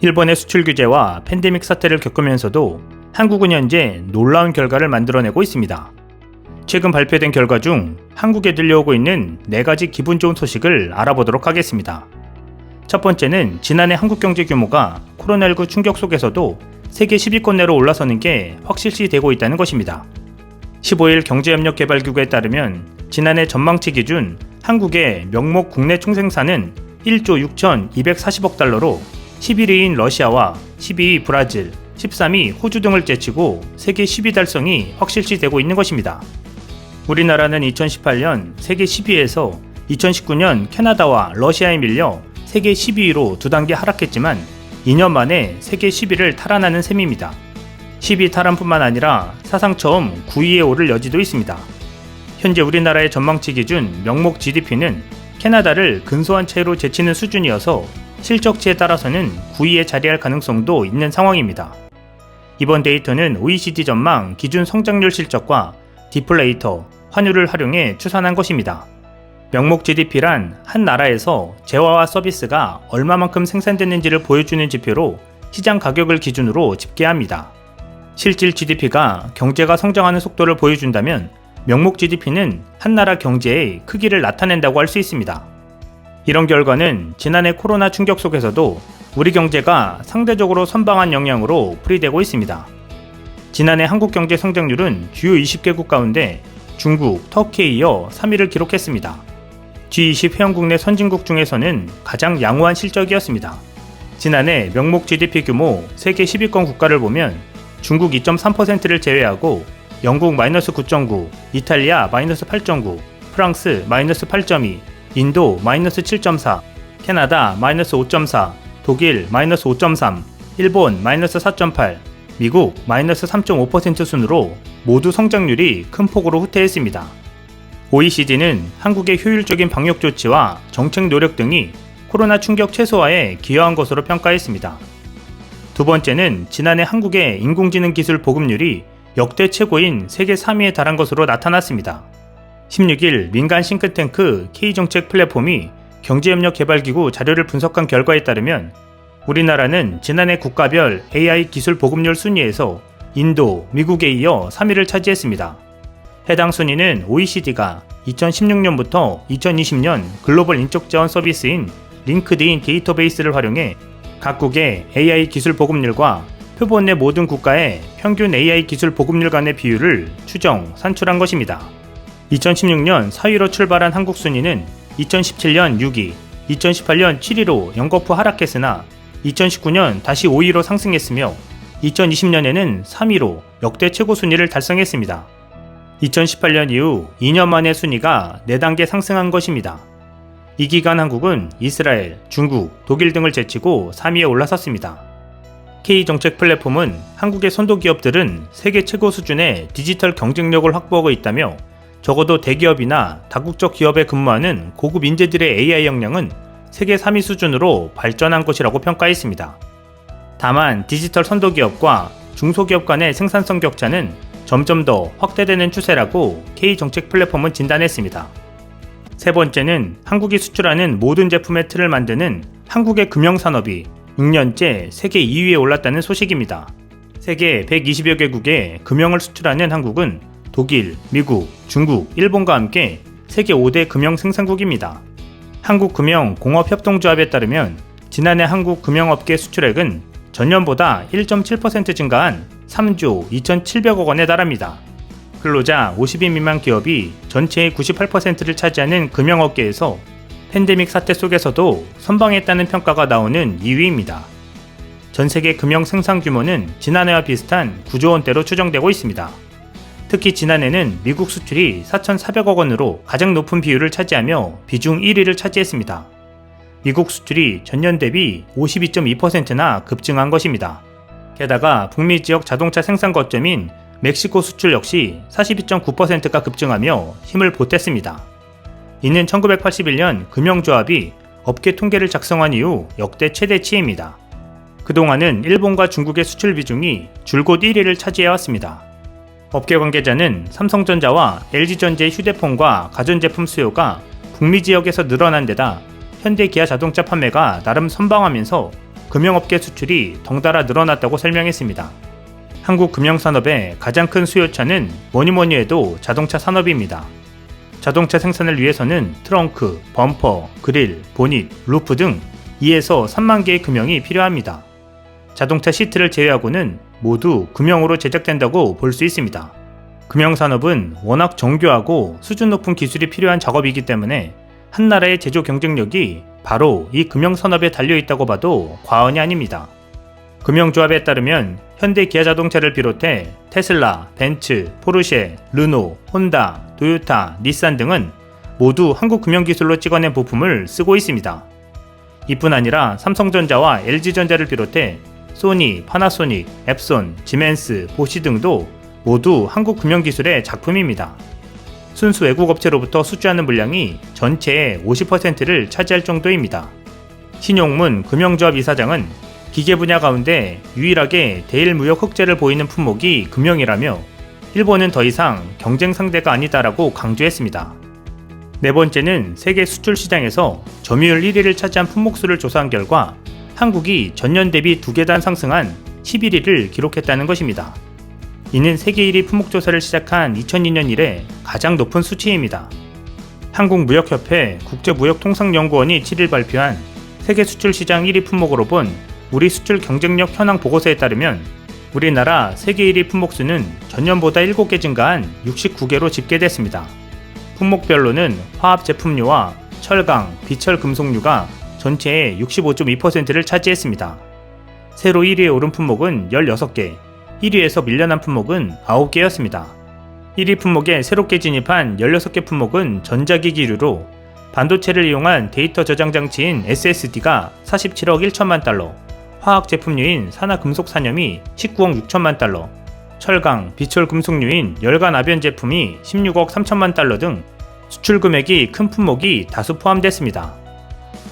일본의 수출 규제와 팬데믹 사태를 겪으면서도 한국은 현재 놀라운 결과를 만들어내고 있습니다. 최근 발표된 결과 중 한국에 들려오고 있는 네 가지 기분 좋은 소식을 알아보도록 하겠습니다. 첫 번째는 지난해 한국 경제 규모가 코로나19 충격 속에서도 세계 10위권 내로 올라서는 게 확실시 되고 있다는 것입니다. 15일 경제협력개발기구에 따르면 지난해 전망치 기준 한국의 명목 국내 총생산은 1조 6,240억 달러로 11위인 러시아와 12위 브라질, 13위 호주 등을 제치고 세계 10위 달성이 확실시 되고 있는 것입니다. 우리나라는 2018년 세계 10위에서 2019년 캐나다와 러시아에 밀려 세계 12위로 두 단계 하락했지만 2년 만에 세계 10위를 탈환하는 셈입니다. 10위 탈환뿐만 아니라 사상 처음 9위에 오를 여지도 있습니다. 현재 우리나라의 전망치 기준 명목 GDP는 캐나다를 근소한 채로 제치는 수준이어서 실적치에 따라서는 9위에 자리할 가능성도 있는 상황입니다. 이번 데이터는 OECD 전망 기준 성장률 실적과 디플레이터, 환율을 활용해 추산한 것입니다. 명목 GDP란 한 나라에서 재화와 서비스가 얼마만큼 생산됐는지를 보여주는 지표로 시장 가격을 기준으로 집계합니다. 실질 GDP가 경제가 성장하는 속도를 보여준다면 명목 GDP는 한 나라 경제의 크기를 나타낸다고 할 수 있습니다. 이런 결과는 지난해 코로나 충격 속에서도 우리 경제가 상대적으로 선방한 영향으로 풀이되고 있습니다. 지난해 한국 경제 성장률은 주요 20개국 가운데 중국, 터키에 이어 3위를 기록했습니다. G20 회원국 내 선진국 중에서는 가장 양호한 실적이었습니다. 지난해 명목 GDP 규모 세계 10위권 국가를 보면 중국 2.3%를 제외하고 영국 마이너스 9.9, 이탈리아 마이너스 8.9, 프랑스 마이너스 8.2, 인도 마이너스 7.4, 캐나다 마이너스 5.4, 독일 마이너스 5.3, 일본 마이너스 4.8, 미국 마이너스 3.5% 순으로 모두 성장률이 큰 폭으로 후퇴했습니다. OECD는 한국의 효율적인 방역 조치와 정책 노력 등이 코로나 충격 최소화에 기여한 것으로 평가했습니다. 두 번째는 지난해 한국의 인공지능 기술 보급률이 역대 최고인 세계 3위에 달한 것으로 나타났습니다. 16일 민간 싱크탱크 K정책 플랫폼이 경제협력개발기구 자료를 분석한 결과에 따르면 우리나라는 지난해 국가별 AI 기술 보급률 순위에서 인도, 미국에 이어 3위를 차지했습니다. 해당 순위는 OECD가 2016년부터 2020년 글로벌 인적 자원 서비스인 링크드인 데이터베이스를 활용해 각국의 AI 기술 보급률과 표본 내 모든 국가의 평균 AI 기술 보급률 간의 비율을 추정, 산출한 것입니다. 2016년 4위로 출발한 한국 순위는 2017년 6위, 2018년 7위로 연거푸 하락했으나 2019년 다시 5위로 상승했으며 2020년에는 3위로 역대 최고 순위를 달성했습니다. 2018년 이후 2년 만에 순위가 4단계 상승한 것입니다. 이 기간 한국은 이스라엘, 중국, 독일 등을 제치고 3위에 올라섰습니다. K정책 플랫폼은 한국의 선도 기업들은 세계 최고 수준의 디지털 경쟁력을 확보하고 있다며 적어도 대기업이나 다국적 기업에 근무하는 고급 인재들의 AI 역량은 세계 3위 수준으로 발전한 것이라고 평가했습니다. 다만 디지털 선도 기업과 중소기업 간의 생산성 격차는 점점 더 확대되는 추세라고 K정책 플랫폼은 진단했습니다. 세 번째는 한국이 수출하는 모든 제품의 틀을 만드는 한국의 금융산업이 6년째 세계 2위에 올랐다는 소식입니다. 세계 120여 개국에 금융을 수출하는 한국은 독일, 미국, 중국, 일본과 함께 세계 5대 금융 생산국입니다. 한국금융공업협동조합에 따르면 지난해 한국 금융업계 수출액은 전년보다 1.7% 증가한 3조 2,700억 원에 달합니다. 근로자 50인 미만 기업이 전체의 98%를 차지하는 금융업계에서 팬데믹 사태 속에서도 선방했다는 평가가 나오는 2위입니다. 전 세계 금융 생산 규모는 지난해와 비슷한 9조 원대로 추정되고 있습니다. 특히 지난해는 미국 수출이 4,400억 원으로 가장 높은 비율을 차지하며 비중 1위를 차지했습니다. 미국 수출이 전년 대비 52.2%나 급증한 것입니다. 게다가 북미 지역 자동차 생산 거점인 멕시코 수출 역시 42.9%가 급증하며 힘을 보탰습니다. 이는 1981년 금융조합이 업계 통계를 작성한 이후 역대 최대치입니다. 그동안은 일본과 중국의 수출 비중이 줄곧 1위를 차지해왔습니다. 업계 관계자는 삼성전자와 LG전자의 휴대폰과 가전제품 수요가 북미 지역에서 늘어난 데다 현대 기아 자동차 판매가 나름 선방하면서 금융업계 수출이 덩달아 늘어났다고 설명했습니다. 한국 금융산업의 가장 큰 수요차는 뭐니뭐니 해도 자동차 산업입니다. 자동차 생산을 위해서는 트렁크, 범퍼, 그릴, 보닛, 루프 등 2에서 3만 개의 금형이 필요합니다. 자동차 시트를 제외하고는 모두 금형으로 제작된다고 볼 수 있습니다. 금형 산업은 워낙 정교하고 수준 높은 기술이 필요한 작업이기 때문에 한 나라의 제조 경쟁력이 바로 이 금형 산업에 달려 있다고 봐도 과언이 아닙니다. 금형조합에 따르면 현대 기아 자동차를 비롯해 테슬라, 벤츠, 포르쉐, 르노, 혼다, 토요타, 닛산 등은 모두 한국 금형 기술로 찍어낸 부품을 쓰고 있습니다. 이뿐 아니라 삼성전자와 LG전자를 비롯해 소니, 파나소닉, 앱손, 지멘스, 보시 등도 모두 한국 금형기술의 작품입니다. 순수 외국 업체로부터 수주하는 물량이 전체의 50%를 차지할 정도입니다. 신용문 금형조합 이사장은 기계 분야 가운데 유일하게 대일 무역 흑재를 보이는 품목이 금형이라며 일본은 더 이상 경쟁 상대가 아니다라고 강조했습니다. 네 번째는 세계 수출 시장에서 점유율 1위를 차지한 품목 수를 조사한 결과 한국이 전년 대비 두 계단 상승한 11위를 기록했다는 것입니다. 이는 세계 1위 품목 조사를 시작한 2002년 이래 가장 높은 수치입니다. 한국무역협회 국제무역통상연구원이 7일 발표한 세계 수출 시장 1위 품목으로 본 우리 수출 경쟁력 현황 보고서에 따르면 우리나라 세계 1위 품목 수는 전년보다 7개 증가한 69개로 집계됐습니다. 품목별로는 화학 제품류와 철강, 비철 금속류가 전체의 65.2%를 차지했습니다. 새로 1위에 오른 품목은 16개, 1위에서 밀려난 품목은 9개였습니다. 1위 품목에 새롭게 진입한 16개 품목은 전자기기류로 반도체를 이용한 데이터 저장 장치인 SSD가 47억 1천만 달러, 화학 제품류인 산화금속 산염이 19억 6천만 달러, 철강, 비철 금속류인 열간 아변 제품이 16억 3천만 달러 등 수출 금액이 큰 품목이 다수 포함됐습니다.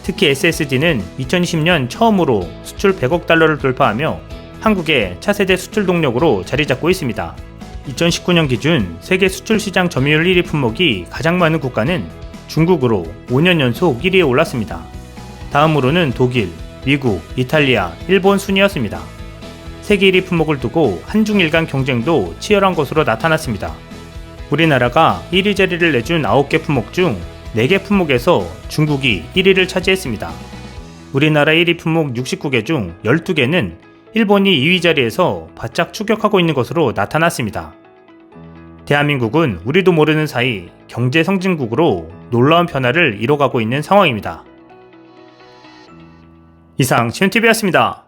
특히 SSD는 2020년 처음으로 수출 100억 달러를 돌파하며 한국의 차세대 수출 동력으로 자리 잡고 있습니다. 2019년 기준 세계 수출 시장 점유율 1위 품목이 가장 많은 국가는 중국으로 5년 연속 1위에 올랐습니다. 다음으로는 독일, 미국, 이탈리아, 일본 순이었습니다. 세계 1위 품목을 두고 한중일 간 경쟁도 치열한 것으로 나타났습니다. 우리나라가 1위 자리를 내준 9개 품목 중 4개 품목에서 중국이 1위를 차지했습니다. 우리나라 1위 품목 69개 중 12개는 일본이 2위 자리에서 바짝 추격하고 있는 것으로 나타났습니다. 대한민국은 우리도 모르는 사이 경제 성진국으로 놀라운 변화를 이뤄가고 있는 상황입니다. 이상 시윤TV였습니다.